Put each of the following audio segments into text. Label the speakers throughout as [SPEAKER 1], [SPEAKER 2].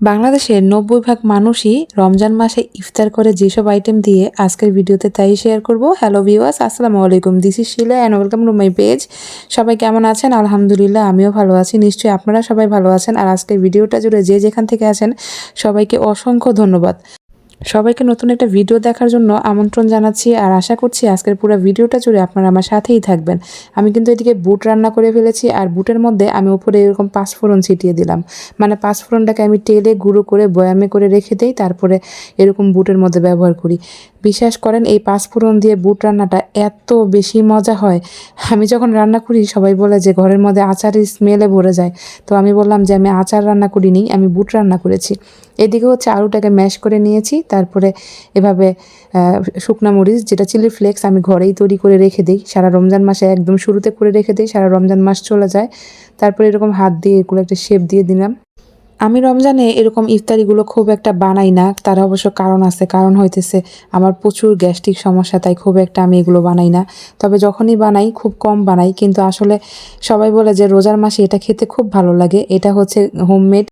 [SPEAKER 1] বাংলাদেশের নব্বই ভাগ মানুষই রমজান মাসে ইফতার করে যেসব আইটেম দিয়ে আজকের ভিডিওতে তাই শেয়ার করব। হ্যালো ভিউয়ার্স আসসালামু আলাইকুম। This is Shila and welcome to my page সবাই কেমন আছেন? আলহামদুলিল্লাহ, আমিও ভালো আছি। নিশ্চয়ই আপনারা সবাই ভালো আছেন। আর আজকের ভিডিওটা জুড়ে যে যেখান থেকে আছেন, সবাইকে অসংখ্য ধন্যবাদ। সবাইকে নতুন একটা ভিডিও দেখার জন্য আমন্ত্রণ জানাচ্ছি আর আশা করছি আজকের পুরো ভিডিওটা জুড়ে আপনারা আমার সাথেই থাকবেন। আমি কিন্তু এদিকে বুট রান্না করে ফেলেছি আর বুটের মধ্যে আমি উপরে এরকম পাঁচফোড়ন ছিটিয়ে দিলাম। মানে পাঁচফোড়নটাকে আমি তেলে গুঁড়ো করে বয়ামে করে রেখে দেই, তারপরে এরকম বুটের মধ্যে ব্যবহার করি। বিশ্বাস করেন, এই পাঁচফোড়ন দিয়ে বুট রান্নাটা এত বেশি মজা হয়। আমি যখন রান্না করি, সবাই বলে যে ঘরের মধ্যে আচারের স্মেলে ভরে যায়। তো আমি বললাম যে আমি আচার রান্না করিনি, আমি বুট রান্না করেছি। এদিকে হচ্ছে আলুটাকে ম্যাশ করে নিয়েছি, তারপরে এভাবে শুকনা মরিচ, যেটা চিলি ফ্লেক্স আমি ঘরেই তৈরি করে রেখে দিই। সারা রমজান মাসে একদম শুরুতে করে রেখে দিই, সারা রমজান মাস চলে যায়। তারপরে এরকম হাত দিয়ে এগুলো একটা শেপ দিয়ে দিলাম। আমি রমজানে এরকম ইফতারিগুলো খুব একটা বানাই না, তার অবশ্য কারণ আছে। কারণ হইতেছে, আমার প্রচুর গ্যাস্ট্রিক সমস্যা, তাই খুব একটা আমি এগুলো বানাই না। তবে যখনই বানাই, খুব কম বানাই। কিন্তু আসলে সবাই বলে যে রোজার মাসে এটা খেতে খুব ভালো লাগে। এটা হচ্ছে হোমমেড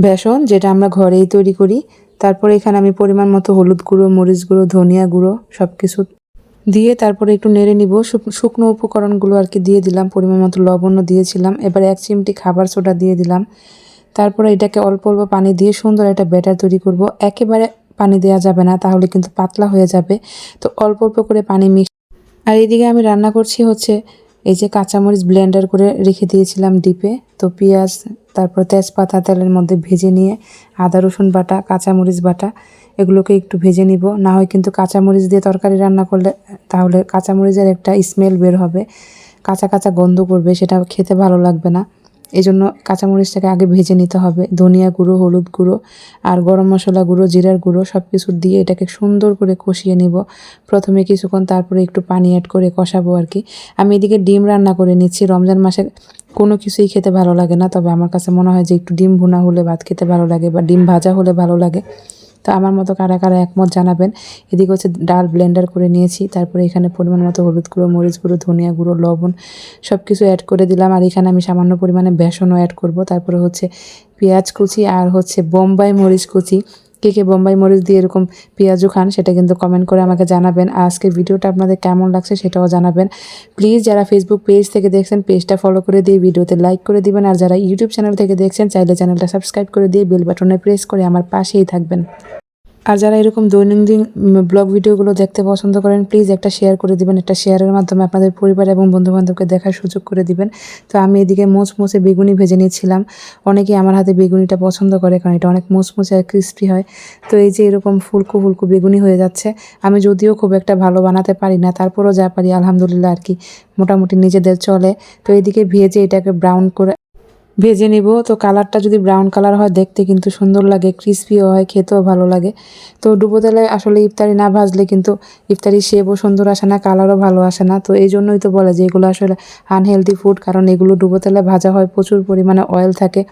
[SPEAKER 1] বেসন, যেটা আমরা ঘরেই তৈরি করি। তারপরে এখানে আমি পরিমাণ মতো হলুদ গুঁড়ো, মরিচ গুঁড়ো, ধনিয়া গুঁড়ো সব কিছু দিয়ে তারপরে একটু নেড়ে নিব। শুক- শুকনো উপকরণগুলো আর কি দিয়ে দিলাম, পরিমাণ মতো লবণও দিয়েছিলাম। এবার এক চিমটি খাবার সোডা দিয়ে দিলাম। তারপরে এটাকে অল্প অল্প পানি দিয়ে সুন্দর একটা ব্যাটার তৈরি করব। একেবারে পানি দেওয়া যাবে না, তাহলে কিন্তু পাতলা হয়ে যাবে। তো অল্প অল্প করে পানি মিক্স আর এইদিকে আমি রান্না করছি হচ্ছে এই যে কাঁচামরিচ ব্লেন্ডার করে রেখে দিয়েছিলাম ডিপে, তো পেঁয়াজ, তারপর তেজপাতা তেলের মধ্যে ভেজে নিয়ে আদা, রসুন বাটা, কাঁচামরিচ বাটা, এগুলোকে একটু ভেজে নিব। না হয় কিন্তু কাঁচামরিচ দিয়ে তরকারি রান্না করলে তাহলে কাঁচামরিচের একটা স্মেল বের হবে। কাঁচা কাঁচা গন্ধ করবে, সেটা খেতে ভালো লাগবে না। এই জন্য কাঁচামরিচটাকে আগে ভেজে নিতে হবে। ধনিয়া গুঁড়ো, হলুদ গুঁড়ো আর গরম মশলা গুঁড়ো, জিরার গুঁড়ো সব কিছু দিয়ে এটাকে সুন্দর করে কষিয়ে নিব। প্রথমে কিছুক্ষণ তারপরে একটু পানি অ্যাড করে কষাবো আর কি। আমি এদিকে ডিম রান্না করে নিচ্ছি। রমজান মাসে কোনো কিছুই খেতে ভালো লাগে না, তবে আমার কাছে মনে হয় যে একটু ডিম ভুনা হলে ভাত খেতে ভালো লাগে বা ডিম ভাজা হলে ভালো লাগে। তো আমার মতো কারা কারা একমত জানাবেন। এদিকে হচ্ছে ডাল ব্লেন্ডার করে নিয়েছি, তারপরে এখানে পরিমাণ মতো হলুদ গুঁড়ো, মরিচ গুঁড়ো, ধনিয়া গুঁড়ো, লবণ সব কিছু অ্যাড করে দিলাম। আর এখানে আমি সামান্য পরিমাণে বেসনও অ্যাড করব। তারপরে হচ্ছে পেঁয়াজ কুচি আর হচ্ছে বোম্বাই মরিচ কুচি। কে কে বোম্বাই মরিচ দিয়ে এরকম পেঁয়াজু খান, সেটা কিন্তু কমেন্ট করে আমাকে জানাবেন। আজকে ভিডিওটা আপনাদের কেমন লাগছে সেটাও জানাবেন। প্লিজ যারা ফেসবুক পেজ থেকে দেখছেন পেজটা ফলো করে দিয়ে ভিডিওতে লাইক করে দিবেন। আর যারা ইউটিউব চ্যানেল থেকে দেখছেন, চাইলে চ্যানেলটা সাবস্ক্রাইব করে দিয়ে বেল বাটনে প্রেস করে আমার পাশেই থাকবেন। আর যারা এরকম দৈনন্দিন ব্লগ ভিডিওগুলো দেখতে পছন্দ করেন প্লিজ একটা শেয়ার করে দিবেন। একটা শেয়ারের মাধ্যমে আপনাদের পরিবার এবং বন্ধুবান্ধবকে দেখার সুযোগ করে দিবেন। তো আমি এদিকে মোচমোচে বেগুনি ভেজে নিয়েছিলাম। অনেকেই আমার হাতে বেগুনিটা পছন্দ করে, কারণ এটা অনেক মোচমোচে আর ক্রিস্পি হয়। তো এই যে এরকম ফুলকু ফুলকু বেগুনি হয়ে যাচ্ছে, আমি যদিও খুব একটা ভালো বানাতে পারি না, তারপরও যা পারি, আলহামদুলিল্লাহ আর কি, মোটামুটি নিজেদের চলে। তো এদিকে ভেজে এটাকে ব্রাউন করে ভেজে নেব। তো কালারটা যদি ব্রাউন কালার হয়, দেখতে কিন্তু সুন্দর লাগে ক্রিসপিও হয়, খেতেও ভালো লাগে। তো ডুবো তেলে আসলে ইফতারি না ভাজলে কিন্তু ইফতারি শেপও সুন্দর আসে না কালারও ভালো আসে না। তো এই জন্যই তো বলে যে এগুলো আসলে আনহেলদি ফুড কারণ এগুলো ডুবো তেলে ভাজা হয়, প্রচুর পরিমাণে অয়েল থাকে।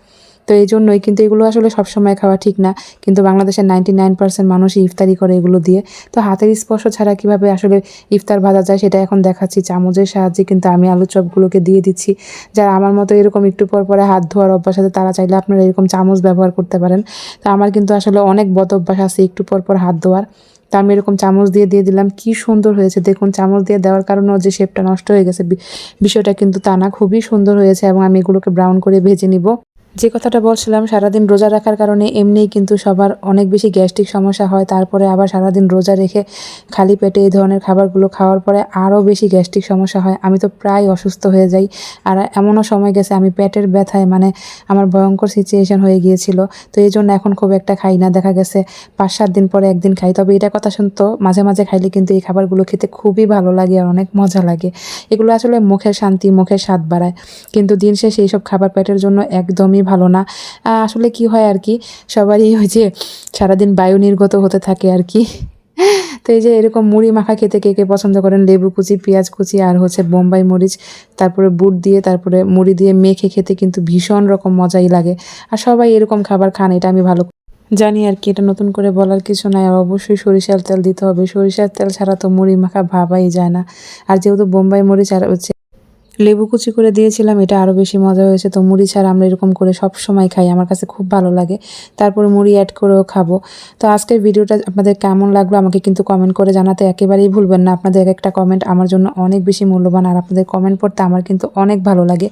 [SPEAKER 1] তো এই জন্যই কিন্তু এগুলো আসলে সবসময় খাওয়া ঠিক না। কিন্তু বাংলাদেশের নাইনটি নাইন পার্সেন্ট মানুষই ইফতারি করে এগুলো দিয়ে। তো হাতের স্পর্শ ছাড়া কীভাবে আসলে ইফতার ভাজা যায় সেটা এখন দেখাচ্ছি। চামচের সাহায্যে কিন্তু আমি আলু চপগুলোকে দিয়ে দিচ্ছি। যারা আমার মতো এরকম একটু পর পরে হাত ধোয়ার অভ্যাস আছে, তারা চাইলে আপনারা এরকম চামচ ব্যবহার করতে পারেন। তো আমার কিন্তু আসলে অনেক বদ অভ্যাস আছে একটু পর পর হাত ধোয়ার। তা আমি এরকম চামচ দিয়ে দিয়ে দিলাম। কি সুন্দর হয়েছে। দেখুন, চামচ দিয়ে দেওয়ার কারণেও যে শেপটা নষ্ট হয়ে গেছে বিষয়টা কিন্তু তা না। খুবই সুন্দর হয়েছে এবং আমি এগুলোকে ব্রাউন করে ভেজে নিব। যে কথাটা বলছিলাম, সারাদিন রোজা রাখার কারণে এমনিই কিন্তু সবার অনেক বেশি গ্যাস্ট্রিক সমস্যা হয়। তারপরে আবার সারাদিন রোজা রেখে খালি পেটে এই ধরনের খাবারগুলো খাওয়ার পরে আরও বেশি গ্যাস্ট্রিক সমস্যা হয়। আমি তো প্রায় অসুস্থ হয়ে যাই আর এমনও সময় গেছে, আমি পেটের ব্যথায় মানে আমার ভয়ঙ্কর সিচুয়েশন হয়ে গিয়েছিল। তো এই জন্য এখন খুব একটা খাই না। দেখা গেছে পাঁচ সাত দিন পরে একদিন খাই। তবে এটা কথা শুনতো, মাঝে মাঝে খাইলে কিন্তু এই খাবারগুলো খেতে খুবই ভালো লাগে আর অনেক মজা লাগে। এগুলো আসলে মুখের শান্তি, মুখের স্বাদ বাড়ায়। কিন্তু দিন শেষে এইসব খাবার পেটের জন্য একদমই ভালো না। আসলে কি হয় আর কি, সবারই ওই যে সারাদিন বায়ু নির্গত হতে থাকে আর কি। তো এই যে এরকম মুড়ি মাখা খেতে কে কে পছন্দ করেন, লেবু কুচি, পেঁয়াজ কুচি আর হচ্ছে বোম্বাই মরিচ, তারপরে বুট দিয়ে, তারপরে মুড়ি দিয়ে মেখে খেতে কিন্তু ভীষণ রকম মজাই লাগে। আর সবাই এরকম খাবার খান, এটা আমি ভালো জানি আর কি, এটা নতুন করে বলার কিছু নাই অবশ্যই সরিষার তেল দিতে হবে। সরিষার তেল ছাড়া তো মুড়ি মাখা ভাবাই যায় না। আর যেহেতু বোম্বাই মরিচ আর হচ্ছে লেবু কুচি করে দিয়েছিলাম, এটা আরও বেশি মজা হয়েছে। তো মুড়ি ছাড়া আমরা এরকম করে সব সময় খাই, আমার কাছে খুব ভালো লাগে। তারপরে মুড়ি অ্যাড করেও খাব। তো আজকের ভিডিওটা আপনাদের কেমন লাগল আমাকে কিন্তু কমেন্ট করে জানাতে একেবারেই ভুলবেন না। আপনাদের এক একটা কমেন্ট আমার জন্য অনেক বেশি মূল্যবান আর আপনাদের কমেন্ট পড়তে আমার কিন্তু অনেক ভালো লাগে।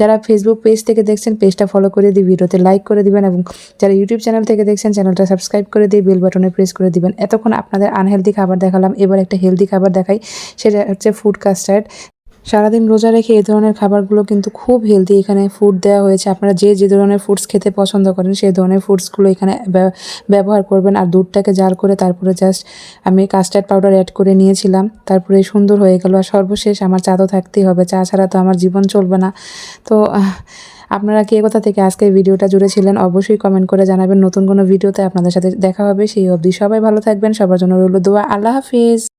[SPEAKER 1] যারা ফেসবুক পেজ থেকে দেখছেন পেজটা ফলো করে দিয়ে ভিডিওতে লাইক করে দিবেন এবং যারা ইউটিউব চ্যানেল থেকে দেখছেন চ্যানেলটা সাবস্ক্রাইব করে দিয়ে বেল বাটনে প্রেস করে দিবেন। এতক্ষণ আপনাদের আনহেলদি খাবার দেখালাম, এবার একটা হেলদি খাবার দেখাই, সেটা হচ্ছে ফুড কাস্টার্ড সারাদিন রোজা রেখে এই ধরনের খাবারগুলো কিন্তু খুব হেলদি এখানে ফুড দেওয়া হয়েছে। আপনারা যে যে ধরনের ফুডস খেতে পছন্দ করেন সেই ধরনের ফুডসগুলো এখানে ব্যব- ব্যবহার করবেন। আর দুধটাকে জাল করে তারপরে জাস্ট আমি কাস্টার্ড পাউডার অ্যাড করে নিয়েছিলাম। তারপরে সুন্দর হয়ে গেল। আর সর্বশেষ আমার চা তো থাকতেই হবে। চা ছাড়া তো আমার জীবন চলবে না। তো আপনারা কে কোথা থেকে আজকে ভিডিওটা জুড়ে ছিলেন অবশ্যই কমেন্ট করে জানাবেন। নতুন কোনো ভিডিওতে আপনাদের সাথে দেখা হবে। সেই অবধি সবাই ভালো থাকবেন। সবার জন্য রইল দোয়া। আল্লাহ হাফিজ।